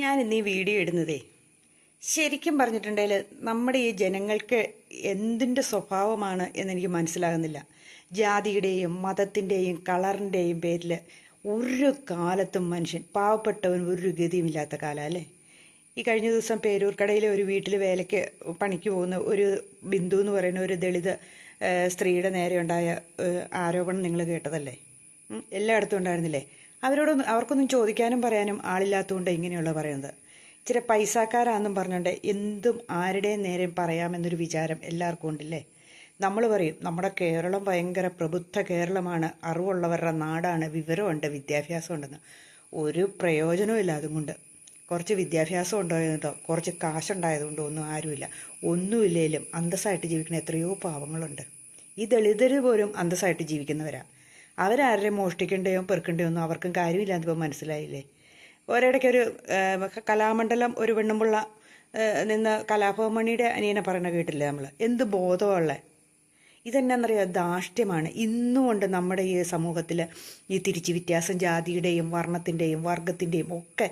ഞാൻ ഇന്ന് ഈ വീഡിയോ ഇടുന്നതേ ശരിക്കും പറഞ്ഞിട്ടുണ്ടെങ്കിൽ നമ്മുടെ ഈ ജനങ്ങൾക്ക് എന്തിന്റെ സ്വഭാവമാണ് എന്നെനിക്ക് മനസ്സിലാകുന്നില്ല. ജാതിയുടെയും മതത്തിന്റെയും കളറിന്റെയും പേരിൽ ഒരു കാലത്തും മനുഷ്യൻ പാവപ്പെട്ടവൻ ഒരു ഗതിയുമില്ലാത്ത കാലം അല്ലേ? ഈ കഴിഞ്ഞ ദിവസം പേരൂർക്കടയിലെ ഒരു വീട്ടിൽ വേലയ്ക്ക് പണിക്ക് പോകുന്ന ഒരു ബിന്ദു എന്ന് പറയുന്ന ഒരു ദളിത് സ്ത്രീയുടെ നേരെ ഉണ്ടായ ആരോപണം നിങ്ങൾ കേട്ടതല്ലേ? എല്ലായിടത്തും ഉണ്ടായിരുന്നില്ലേ? അവരോടൊന്നും അവർക്കൊന്നും ചോദിക്കാനും പറയാനും ആളില്ലാത്തതുകൊണ്ട് ഇങ്ങനെയുള്ള പറയുന്നത്. ഇച്ചിരി പൈസക്കാരാന്നും പറഞ്ഞുകൊണ്ട് എന്തും ആരുടെയും നേരെ പറയാമെന്നൊരു വിചാരം എല്ലാവർക്കും ഉണ്ടല്ലേ? നമ്മൾ പറയും നമ്മുടെ കേരളം ഭയങ്കര പ്രബുദ്ധ കേരളമാണ്. അറിവുള്ളവരുടെ നാടാണ്. വിവരമുണ്ട് വിദ്യാഭ്യാസം ഉണ്ടെന്ന് ഒരു പ്രയോജനവും അതും കൊണ്ട് കുറച്ച് വിദ്യാഭ്യാസം ഉണ്ടായതുകൊണ്ടോ കുറച്ച് കാശുണ്ടായതുകൊണ്ടോ ഒന്നും ആരുമില്ല. ഒന്നുമില്ലേലും അന്തസ്സായിട്ട് ജീവിക്കുന്ന എത്രയോ പാവങ്ങളുണ്ട്. ഈ ദളിതർ പോലും അന്തസ്സായിട്ട് ജീവിക്കുന്നവരാ. അവരാരെയും മോഷ്ടിക്കേണ്ടയോ പെറുക്കേണ്ടയോ ഒന്നും അവർക്കും കാര്യമില്ലാന്ന് ഇപ്പോൾ മനസ്സിലായില്ലേ? ഒരിടയ്ക്ക് ഒരു കലാമണ്ഡലം ഒരു പെണ്ണുമ്പുള്ള നിന്ന് കലാഭവമണിയുടെ അനിയനെ പറയണ കേട്ടില്ലേ നമ്മൾ എന്ത് ബോധമുള്ള? ഇതെന്നാന്നറിയാം? ധാഷ്ട്യമാണ് ഇന്നുകൊണ്ട് നമ്മുടെ ഈ സമൂഹത്തിൽ ഈ തിരിച്ച് വ്യത്യാസം ജാതിയുടെയും വർണത്തിന്റെയും വർഗത്തിന്റെയും ഒക്കെ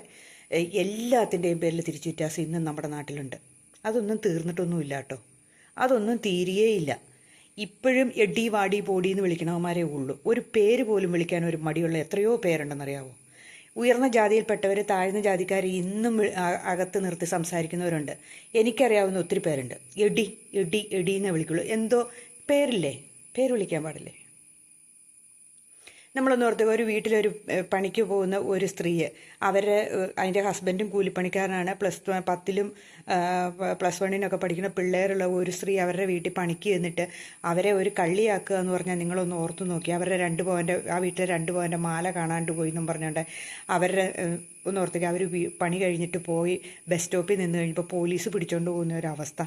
എല്ലാത്തിന്റെയും പേരിൽ തിരിച്ചു വ്യത്യാസം ഇന്നും നമ്മുടെ നാട്ടിലുണ്ട്. അതൊന്നും തീർന്നിട്ടൊന്നുമില്ല കേട്ടോ. അതൊന്നും തീരുകയില്ല ഇപ്പോഴും എഡി വാടി പോടി എന്ന് വിളിക്കണവന്മാരേ ഉള്ളൂ. ഒരു പേര് പോലും വിളിക്കാൻ ഒരു മടിയുള്ള എത്രയോ പേരുണ്ടെന്നറിയാവോ? ഉയർന്ന ജാതിയിൽപ്പെട്ടവർ താഴ്ന്ന ജാതിക്കാർ ഇന്നും അകത്ത് നിർത്തി സംസാരിക്കുന്നവരുണ്ട്. എനിക്കറിയാവുന്ന ഒത്തിരി പേരുണ്ട്. എടി എടി എടി എന്നേ വിളിക്കുള്ളൂ. എന്തോ പേരില്ലേ? പേര് വിളിക്കാൻ പാടില്ലേ? നമ്മളൊന്ന് ഓർത്ത് ഒരു വീട്ടിലൊരു പണിക്ക് പോകുന്ന ഒരു സ്ത്രീയെ. അവരുടെ ഏഹ്, അതിന്റെ ഹസ്ബൻഡും കൂലിപ്പണിക്കാരനാണ്. പ്ലസ് പത്തിലും പ്ലസ് വണ്ണിനൊക്കെ പഠിക്കുന്ന പിള്ളേരുള്ള ഒരു സ്ത്രീ അവരുടെ വീട്ടിൽ പണിക്ക് ചെന്നിട്ട് അവരെ ഒരു കള്ളിയാക്കുക എന്ന് പറഞ്ഞാൽ നിങ്ങളൊന്ന് ഓർത്തു നോക്കി. അവരുടെ രണ്ട് പവന്റെ ആ വീട്ടിലെ രണ്ട് പവന്റെ മാല കാണാണ്ട് പോയി എന്നും പറഞ്ഞുകൊണ്ട് അവരുടെ ഒന്ന് ഓർത്തേക്ക് അവർ പണി കഴിഞ്ഞിട്ട് പോയി ബസ് സ്റ്റോപ്പിൽ നിന്ന് കഴിഞ്ഞപ്പോൾ പോലീസ് പിടിച്ചുകൊണ്ട് പോകുന്ന ഒരു അവസ്ഥ.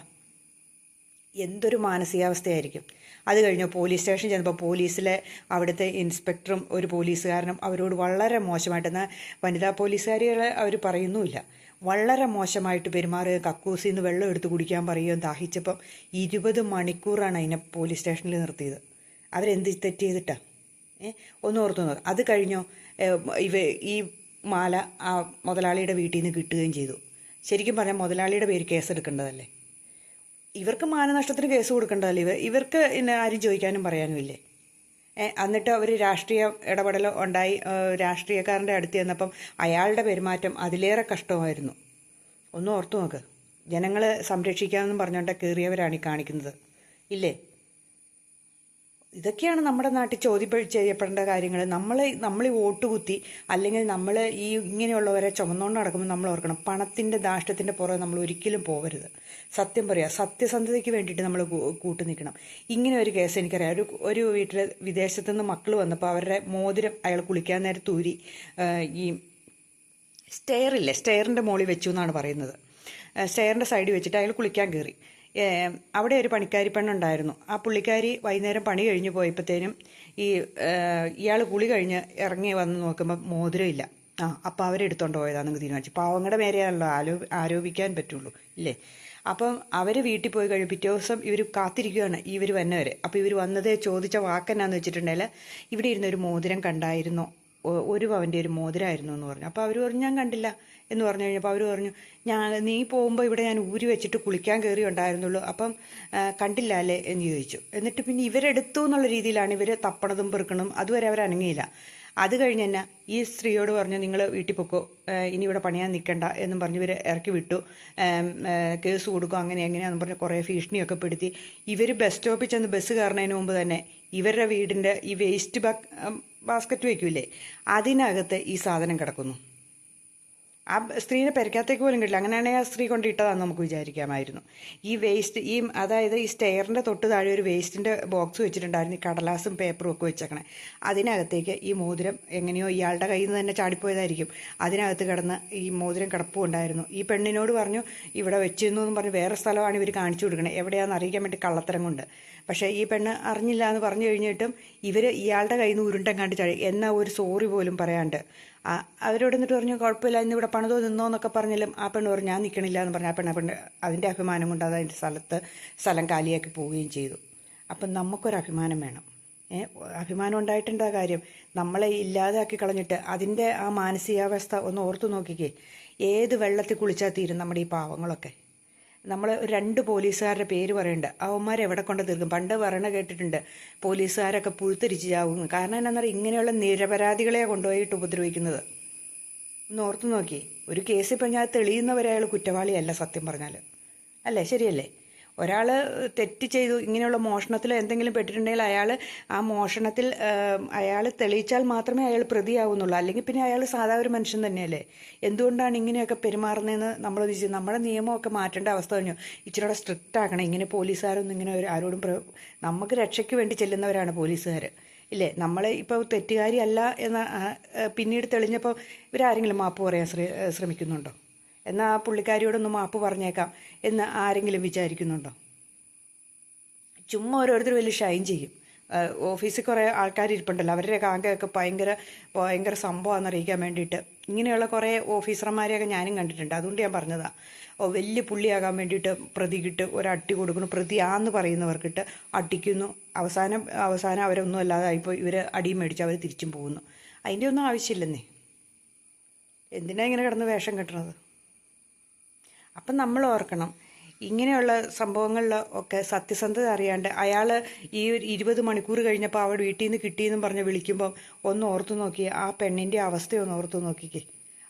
എന്തൊരു മാനസികാവസ്ഥയായിരിക്കും. അത് കഴിഞ്ഞ് പോലീസ് സ്റ്റേഷൻ ചെന്നപ്പോൾ പോലീസിലെ അവിടുത്തെ ഇൻസ്പെക്ടറും ഒരു പോലീസുകാരനും അവരോട് വളരെ മോശമായിട്ട് എന്നാൽ വനിതാ പോലീസുകാരികളെ അവർ പറയുന്നുമില്ല. വളരെ മോശമായിട്ട് പെരുമാറുക കക്കൂസിൽ നിന്ന് വെള്ളം എടുത്ത് കുടിക്കാൻ പറയുകയും ദാഹിച്ചപ്പം ഇരുപത് മണിക്കൂറാണ് അതിനെ പോലീസ് സ്റ്റേഷനിൽ നിർത്തിയത്. അവരെന്ത് തെറ്റ് ചെയ്തിട്ടാ? ഒന്ന് ഓർത്തു നോക്കുക അത് കഴിഞ്ഞോ ഇവ ഈ മാല ആ മുതലാളിയുടെ വീട്ടിൽ നിന്ന് കിട്ടുകയും ചെയ്തു. ശരിക്കും പറഞ്ഞാൽ മുതലാളിയുടെ പേര് കേസെടുക്കേണ്ടതല്ലേ? ഇവർക്ക് മാനനഷ്ടത്തിന് കേസ് കൊടുക്കേണ്ടതല്ലേ? ഇവർ ഇവർക്ക് പിന്നെ ആരും ചോദിക്കാനും പറയാനും ഇല്ലേ? ഏ, എന്നിട്ട് അവർ രാഷ്ട്രീയ ഇടപെടൽ ഉണ്ടായി. രാഷ്ട്രീയക്കാരന്റെ അടുത്ത് ചെന്നപ്പം അയാളുടെ പെരുമാറ്റം അതിലേറെ കഷ്ടമായിരുന്നു. ഒന്ന് ഓർത്തു നോക്ക്. ജനങ്ങളെ സംരക്ഷിക്കാമെന്നും പറഞ്ഞുകൊണ്ട് കയറിയവരാണ് ഈ കാണിക്കുന്നത്. ഇല്ലേ? ഇതൊക്കെയാണ് നമ്മുടെ നാട്ടിൽ ചോദ്യം ചെയ്യപ്പെടേണ്ട കാര്യങ്ങൾ നമ്മൾ നമ്മൾ ഈ വോട്ട് കുത്തി അല്ലെങ്കിൽ നമ്മൾ ഈ ഇങ്ങനെയുള്ളവരെ ചുമന്നുകൊണ്ട് നടക്കുമ്പോൾ നമ്മൾ ഓർക്കണം. പണത്തിന്റെ ദാഷ്ട്യത്തിന്റെ പുറകെ നമ്മൾ ഒരിക്കലും പോകരുത്. സത്യം പറയുക സത്യസന്ധതയ്ക്ക് വേണ്ടിയിട്ട് നമ്മൾ കൂട്ടു നിൽക്കണം. ഇങ്ങനെ ഒരു കേസ് എനിക്കറിയാം. ഒരു ഒരു വീട്ടിൽ വിദേശത്തു നിന്ന് മക്കൾ വന്നപ്പോൾ അവരുടെ മോതിരം അയാൾ കുളിക്കാൻ നേരം തൂരി ഈ സ്റ്റെയറില്ലേ? സ്റ്റെയറിന്റെ മുകളിൽ വെച്ചു എന്നാണ് പറയുന്നത്. സ്റ്റെയറിന്റെ സൈഡിൽ വെച്ചിട്ട് അയാൾ കുളിക്കാൻ കയറി. അവിടെ ഒരു പണിക്കാരി പെണ്ണുണ്ടായിരുന്നു. ആ പുള്ളിക്കാരി വൈകുന്നേരം പണി കഴിഞ്ഞ് പോയപ്പോഴത്തേനും ഈ ഇയാൾ കുളി കഴിഞ്ഞ് ഇറങ്ങി വന്ന് നോക്കുമ്പോൾ മോതിരമില്ല. ആ അപ്പോൾ അവരെടുത്തോണ്ട് പോയതാണെന്ന് തീരുമാനിച്ചു. പാവങ്ങളുടെ മേരെയാണല്ലോ ആലോ ആരോപിക്കാൻ പറ്റുള്ളൂ ഇല്ലേ? അപ്പം അവർ വീട്ടിൽ പോയി കഴിഞ്ഞ് പിറ്റേ ദിവസം ഇവർ കാത്തിരിക്കുകയാണ് ഇവർ വന്നവരെ. അപ്പോൾ ഇവർ വന്നതേ ചോദിച്ച വാക്കെന്നാന്ന് വെച്ചിട്ടുണ്ടെങ്കിൽ ഇവിടെ ഇരുന്നൊരു മോതിരം കണ്ടായിരുന്നോ? ഒരു പവന്റെ ഒരു മോതിരായിരുന്നു എന്ന് പറഞ്ഞു. അപ്പോൾ അവർ പറഞ്ഞു ഞാൻ കണ്ടില്ല എന്ന് പറഞ്ഞു കഴിഞ്ഞപ്പോൾ അവർ പറഞ്ഞു ഞാൻ നീ പോകുമ്പോൾ ഇവിടെ ഞാൻ ഊരി വെച്ചിട്ട് കുളിക്കാൻ കയറി ഉണ്ടായിരുന്നുള്ളൂ. അപ്പം കണ്ടില്ല അല്ലേ? എന്ന് ചോദിച്ചു. എന്നിട്ട് പിന്നെ ഇവരെടുത്തു എന്നുള്ള രീതിയിലാണ് ഇവർ തപ്പണതും പെറുക്കണം അതുവരെ അവർ അനങ്ങിയില്ല. അത് കഴിഞ്ഞ് തന്നെ ഈ സ്ത്രീയോട് പറഞ്ഞു നിങ്ങൾ വീട്ടിൽ പൊക്കോ. ഇനി ഇവിടെ പണിയാൻ നിൽക്കണ്ട എന്നും പറഞ്ഞ് ഇവർ ഇറക്കി വിട്ടു. കേസ് കൊടുക്കും അങ്ങനെ എങ്ങനെയാണെന്ന് പറഞ്ഞ് കുറേ ഭീഷണിയൊക്കെ പെടുത്തി. ഇവർ ബസ് സ്റ്റോപ്പിൽ ചെന്ന് ബസ് കയറുന്നതിന് മുമ്പ് തന്നെ ഇവരുടെ വീടിന്റെ ഈ വേസ്റ്റ് ബാ ബാസ്ക്കറ്റ് വയ്ക്കൂലേ അതിനകത്ത് ഈ സാധനം കിടക്കുന്നു. ആ സ്ത്രീനെ പെരക്കകത്തേക്ക് പോലും കിട്ടില്ല. അങ്ങനെയാണെങ്കിൽ ആ സ്ത്രീ കൊണ്ട് ഇട്ടതാണെന്ന് നമുക്ക് വിചാരിക്കാമായിരുന്നു. ഈ വേസ്റ്റ് ഈ അതായത് ഈ സ്റ്റെയറിന്റെ തൊട്ട് താഴെ ഒരു വേസ്റ്റിന്റെ ബോക്സ് വെച്ചിട്ടുണ്ടായിരുന്നു. ഈ കടലാസും പേപ്പറും ഒക്കെ വെച്ചേക്കണേ. അതിനകത്തേക്ക് ഈ മോതിരം എങ്ങനെയോ ഇയാളുടെ കയ്യിൽ നിന്ന് തന്നെ ചാടിപ്പോയതായിരിക്കും. അതിനകത്ത് കിടന്ന് ഈ മോതിരം കിടപ്പും ഉണ്ടായിരുന്നു. ഈ പെണ്ണിനോട് പറഞ്ഞു ഇവിടെ വെച്ചിരുന്നു എന്ന് പറഞ്ഞ് വേറെ സ്ഥലമാണ് ഇവർ കാണിച്ചു കൊടുക്കണേ. എവിടെയാണെന്ന് അറിയിക്കാൻ വേണ്ടി കള്ളത്തരം കൊണ്ട്. പക്ഷേ ഈ പെണ്ണ് അറിഞ്ഞില്ല എന്ന് പറഞ്ഞു കഴിഞ്ഞിട്ടും ഇവർ ഇയാളുടെ കയ്യിൽ നിന്ന് ഉരുണ്ടം ചാടി. എന്നാൽ ഒരു സോറി പോലും പറയാണ്ട്. അവരോട് എന്നിട്ട് പറഞ്ഞു കുഴപ്പമില്ല ഇന്ന് ഇവിടെ പണിതോ നിന്നോ എന്നൊക്കെ പറഞ്ഞാലും ആ പെണ്ണ് പറഞ്ഞു ഞാൻ നിൽക്കണില്ല എന്ന് പറഞ്ഞു ആ പെണ്ണ് പെണ്ണ് അതിന്റെ അഭിമാനം കൊണ്ട് അത് അതിന്റെ സ്ഥലത്ത് സ്ഥലം കാലിയാക്കി പോവുകയും ചെയ്തു. അപ്പം നമുക്കൊരു അഭിമാനം വേണം അഭിമാനം ഉണ്ടായിട്ടുണ്ട് ആ കാര്യം? നമ്മളെ ഇല്ലാതാക്കി കളഞ്ഞിട്ട് അതിന്റെ ആ മാനസികാവസ്ഥ ഒന്ന് ഓർത്തു നോക്കിക്കേ. ഏത് വെള്ളത്തിൽ കുളിച്ചാൽ തീരും നമ്മുടെ ഈ പാവങ്ങളൊക്കെ? നമ്മൾ രണ്ട് പോലീസുകാരുടെ പേര് പറയുന്നുണ്ട് അവന്മാരെ എവിടെ കൊണ്ട് തീർക്കും? പണ്ട് പറയണ കേട്ടിട്ടുണ്ട്. പോലീസുകാരൊക്കെ പുഴുത്തിരിച്ച് ചാവും. കാരണം എന്നാന്ന് പറയുക ഇങ്ങനെയുള്ള നിരപരാധികളെ കൊണ്ടുപോയിട്ട് ഉപദ്രവിക്കുന്നത്. ഒന്ന് ഓർത്തു നോക്കി. ഒരു കേസ് ഇപ്പം ഞാൻ തെളിയുന്നവരെ അയാൾ കുറ്റവാളിയല്ല സത്യം പറഞ്ഞാൽ അല്ലേ? ശരിയല്ലേ? ഒരാൾ തെറ്റ് ചെയ്തു ഇങ്ങനെയുള്ള മോഷണത്തിൽ എന്തെങ്കിലും പെട്ടിട്ടുണ്ടെങ്കിൽ അയാൾ ആ മോഷണത്തിൽ അയാൾ തെളിയിച്ചാൽ മാത്രമേ അയാൾ പ്രതിയാവുന്നുള്ളൂ. അല്ലെങ്കിൽ പിന്നെ അയാൾ സാധാ ഒരു മനുഷ്യൻ തന്നെയല്ലേ? എന്തുകൊണ്ടാണ് ഇങ്ങനെയൊക്കെ പെരുമാറുന്നതെന്ന് നമ്മൾ വിചാരിച്ചു. നമ്മുടെ നിയമമൊക്കെ മാറ്റേണ്ട അവസ്ഥ കഴിഞ്ഞു ഇച്ചിരി സ്ട്രിക്റ്റ് ആക്കണം ഇങ്ങനെ പോലീസുകാരൊന്നും ഇങ്ങനെ ആരോടും നമുക്ക് രക്ഷയ്ക്ക് വേണ്ടി ചെല്ലുന്നവരാണ് പോലീസുകാർ ഇല്ലേ? നമ്മളെ ഇപ്പോൾ തെറ്റുകാരി അല്ല എന്ന പിന്നീട് തെളിഞ്ഞപ്പോൾ ഇവരാരെങ്കിലും മാപ്പ് പറയാൻ ശ്രമിക്കുന്നുണ്ടോ? എന്നാൽ ആ പുള്ളിക്കാരിയോടൊന്ന് മാപ്പ് പറഞ്ഞേക്കാം എന്ന് ആരെങ്കിലും വിചാരിക്കുന്നുണ്ടോ? ചുമ്മാ ഓരോരുത്തർ വലിയ ഷൈൻ ചെയ്യും. ഓഫീസിൽ കുറേ ആൾക്കാർ ഇരിപ്പുണ്ടല്ലോ അവരുടെ കാങ്കയൊക്കെ ഭയങ്കര ഭയങ്കര സംഭവമാണെന്ന് അറിയിക്കാൻ വേണ്ടിയിട്ട്. ഇങ്ങനെയുള്ള കുറേ ഓഫീസർമാരെയൊക്കെ ഞാനും കണ്ടിട്ടുണ്ട്. അതുകൊണ്ട് ഞാൻ പറഞ്ഞതാ. ഓ വലിയ പുള്ളിയാകാൻ വേണ്ടിയിട്ട് പ്രതികിട്ട് ഒരട്ടി കൊടുക്കുന്നു. പ്രതിയാന്ന് പറയുന്നവർക്കിട്ട് അട്ടിക്കുന്നു. അവസാനം അവസാനം അവരൊന്നും അല്ലാതായിപ്പോൾ ഇവർ അടിയും മേടിച്ച് അവർ തിരിച്ചും പോകുന്നു. അതിന്റെ ഒന്നും ആവശ്യമില്ലെന്നേ. എന്തിനാ ഇങ്ങനെ കിടന്ന് വേഷം കെട്ടണത്? അപ്പം നമ്മൾ ഓർക്കണം. ഇങ്ങനെയുള്ള സംഭവങ്ങളിൽ ഒക്കെ സത്യസന്ധത അറിയാണ്ട് അയാൾ ഈ ഒരു ഇരുപത് മണിക്കൂർ കഴിഞ്ഞപ്പോൾ അവിടെ വീട്ടിൽ നിന്ന് കിട്ടിയെന്നും പറഞ്ഞ് വിളിക്കുമ്പം ഒന്ന് ഓർത്തു നോക്കി ആ പെണ്ണിന്റെ അവസ്ഥയൊന്ന് ഓർത്തു നോക്കിക്കേ.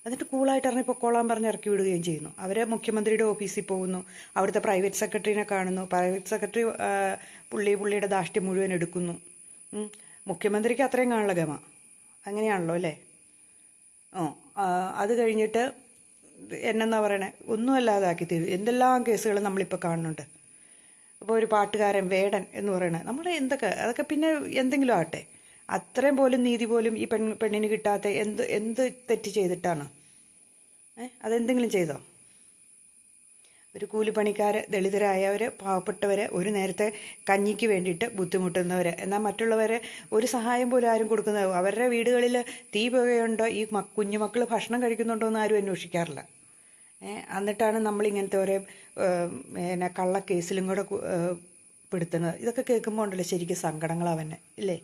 എന്നിട്ട് കൂളായിട്ട് ഇറങ്ങി പൊക്കോളാൻ പറഞ്ഞ് ഇറക്കി വിടുകയും ചെയ്യുന്നു. അവർ മുഖ്യമന്ത്രിയുടെ ഓഫീസിൽ പോകുന്നു അവിടുത്തെ പ്രൈവറ്റ് സെക്രട്ടറിനെ കാണുന്നു പ്രൈവറ്റ് സെക്രട്ടറി പുള്ളി പുള്ളിയുടെ ദാഷ്ട്യം മുഴുവൻ എടുക്കുന്നു. മുഖ്യമന്ത്രിക്ക് അത്രയും കാണുള്ള ഗമ അങ്ങനെയാണല്ലോ അല്ലേ? ഓ അത് കഴിഞ്ഞിട്ട് എന്നെന്നാ പറയണേ? ഒന്നും അല്ലാതാക്കി തീരും എന്തെല്ലാം കേസുകൾ നമ്മളിപ്പോൾ കാണുന്നുണ്ട്. അപ്പോൾ ഒരു പാട്ടുകാരൻ വേടൻ എന്ന് പറയണേ. നമ്മൾ എന്തൊക്കെ അതൊക്കെ പിന്നെ എന്തെങ്കിലും ആട്ടെ അത്രയും പോലും നീതി പോലും ഈ പെൺ പെണ്ണിന് കിട്ടാത്ത എന്ത് എന്ത് തെറ്റ് ചെയ്തിട്ടാണ്? ഏഹ് അതെന്തെങ്കിലും ചെയ്തോ? ഒരു കൂലിപ്പണിക്കാർ ദളിതരായവർ പാവപ്പെട്ടവർ ഒരു നേരത്തെ കഞ്ഞിക്ക് വേണ്ടിയിട്ട് ബുദ്ധിമുട്ടുന്നവർ എന്നാൽ മറ്റുള്ളവരെ ഒരു സഹായം പോലും ആരും കൊടുക്കുന്നത് അവരുടെ വീടുകളിൽ തീ പുകയുണ്ടോ? ഈ കുഞ്ഞുമക്കൾ ഭക്ഷണം കഴിക്കുന്നുണ്ടോ എന്ന് ആരും അന്വേഷിക്കാറില്ല. എന്നിട്ടാണ് നമ്മൾ ഇങ്ങനത്തെ ഓരോ പിന്നെ കള്ളക്കേസിലും കൂടെ പെടുത്തുന്നത്. ഇതൊക്കെ കേൾക്കുമ്പോൾ ഉണ്ടല്ലോ ശരിക്കും സങ്കടങ്ങളാവന്നെ ഇല്ലേ?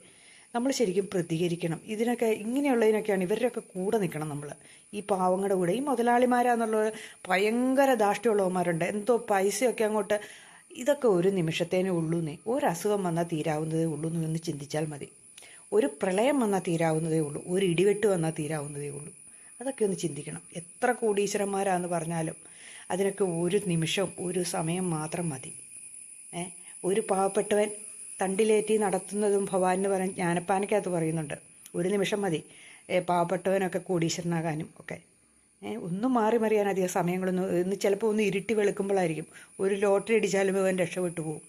നമ്മൾ ശരിക്കും പ്രതികരിക്കണം. ഇതിനൊക്കെ ഇങ്ങനെയുള്ളതിനൊക്കെയാണ് ഇവരുടെയൊക്കെ കൂടെ നിൽക്കണം നമ്മൾ. ഈ പാവങ്ങളുടെ കൂടെ. ഈ മുതലാളിമാരാന്നുള്ള ഭയങ്കര ധാഷ്ട്യമുള്ളവന്മാരുണ്ട്. എന്തോ പൈസയൊക്കെ അങ്ങോട്ട് ഇതൊക്കെ ഒരു നിമിഷത്തേനേ ഉള്ളൂന്നേ. ഒരു അസുഖം വന്നാൽ തീരാവുന്നതേ ഉള്ളൂ എന്ന് ചിന്തിച്ചാൽ മതി. ഒരു പ്രളയം വന്നാൽ തീരാവുന്നതേ ഉള്ളൂ. ഒരു ഇടിവെട്ട് വന്നാൽ തീരാവുന്നതേ ഉള്ളൂ. അതൊക്കെ ഒന്ന് ചിന്തിക്കണം. എത്ര കോടീശ്വരന്മാരാന്ന് പറഞ്ഞാലും അതിനൊക്കെ ഒരു നിമിഷം ഒരു സമയം മാത്രം മതി. ഏ? ഒരു പാവപ്പെട്ടവൻ തണ്ടിലേറ്റി നടത്തുന്നതും ഭവാൻ എന്ന് പറഞ്ഞ് ജ്ഞാനപ്പാനക്കകത്ത് പറയുന്നുണ്ട്. ഒരു നിമിഷം മതി. പാവപ്പെട്ടവനൊക്കെ കോടീശ്വരനാകാനും ഒക്കെ. ഒന്നും മാറി മറിയാൻ അധികം സമയങ്ങളൊന്നും ഇന്ന് ചിലപ്പോൾ ഒന്ന് ഇരുട്ടി വെളുക്കുമ്പോഴായിരിക്കും ഒരു ലോട്ടറി അടിച്ചാലും ഇവൻ രക്ഷപ്പെട്ടു പോകും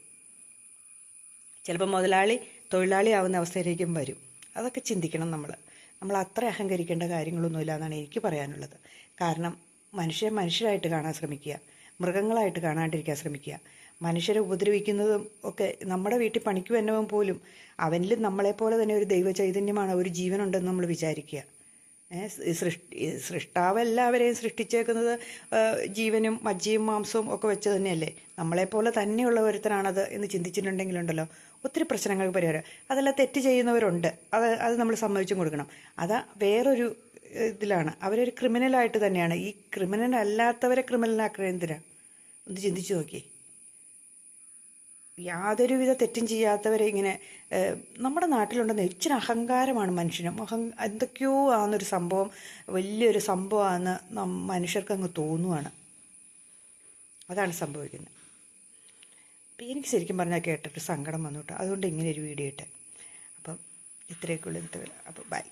ചിലപ്പോൾ മുതലാളി തൊഴിലാളി ആവുന്ന അവസ്ഥയിലേക്കും വരും. അതൊക്കെ ചിന്തിക്കണം നമ്മൾ നമ്മൾ അത്ര അഹങ്കരിക്കേണ്ട കാര്യങ്ങളൊന്നുമില്ല എന്നാണ് എനിക്ക് പറയാനുള്ളത്. കാരണം മനുഷ്യരെ മനുഷ്യരായിട്ട് കാണാൻ ശ്രമിക്കുക. മൃഗങ്ങളായിട്ട് കാണാണ്ടിരിക്കാൻ ശ്രമിക്കുക. മനുഷ്യരെ ഉപദ്രവിക്കുന്നതും ഒക്കെ നമ്മുടെ വീട്ടിൽ പണിക്ക് വന്നവൻ പോലും അവനിൽ നമ്മളെപ്പോലെ തന്നെ ഒരു ദൈവ ചൈതന്യമാണ് ഒരു ജീവനുണ്ടെന്ന് നമ്മൾ വിചാരിക്കുക. സൃഷ്ടി സൃഷ്ടാവ് എല്ലാവരെയും സൃഷ്ടിച്ചേക്കുന്നത് ജീവനും മജ്ജയും മാംസവും ഒക്കെ വെച്ച് തന്നെയല്ലേ? നമ്മളെപ്പോലെ തന്നെയുള്ള ഒരുത്തനാണത് എന്ന് ചിന്തിച്ചിട്ടുണ്ടെങ്കിലുണ്ടല്ലോ? ഒത്തിരി പ്രശ്നങ്ങൾക്ക് പരിഹാരം. അതല്ല തെറ്റ് ചെയ്യുന്നവരുണ്ട്. അത് അത് നമ്മൾ സമ്മതിച്ചും കൊടുക്കണം. അത് വേറൊരു ഇതിലാണ്. അവരൊരു ക്രിമിനലായിട്ട് തന്നെയാണ്. ഈ ക്രിമിനൽ അല്ലാത്തവരെ ക്രിമിനലാക്കുന്നത് എന്തിനാണ് ഒന്ന് ചിന്തിച്ചു നോക്കിയേ. യാതൊരുവിധ തെറ്റും ചെയ്യാത്തവരെ ഇങ്ങനെ നമ്മുടെ നാട്ടിലുണ്ടെന്ന് ഇച്ചിരി അഹങ്കാരമാണ് മനുഷ്യനും. അഹം എന്തൊക്കെയോ ആണെന്നൊരു സംഭവം വലിയൊരു സംഭവമാണെന്ന് നം മനുഷ്യർക്ക് അങ്ങ് തോന്നുവാണ്. അതാണ് സംഭവിക്കുന്നത്. അപ്പം എനിക്ക് ശരിക്കും പറഞ്ഞാൽ കേട്ടിട്ട് സങ്കടം വന്നു കേട്ടോ. അതുകൊണ്ട് ഇങ്ങനെ ഒരു വീഡിയോ ഇട്ട്. അപ്പം ഇത്രയൊക്കെ ഉള്ളൂ അപ്പോൾ ബൈ.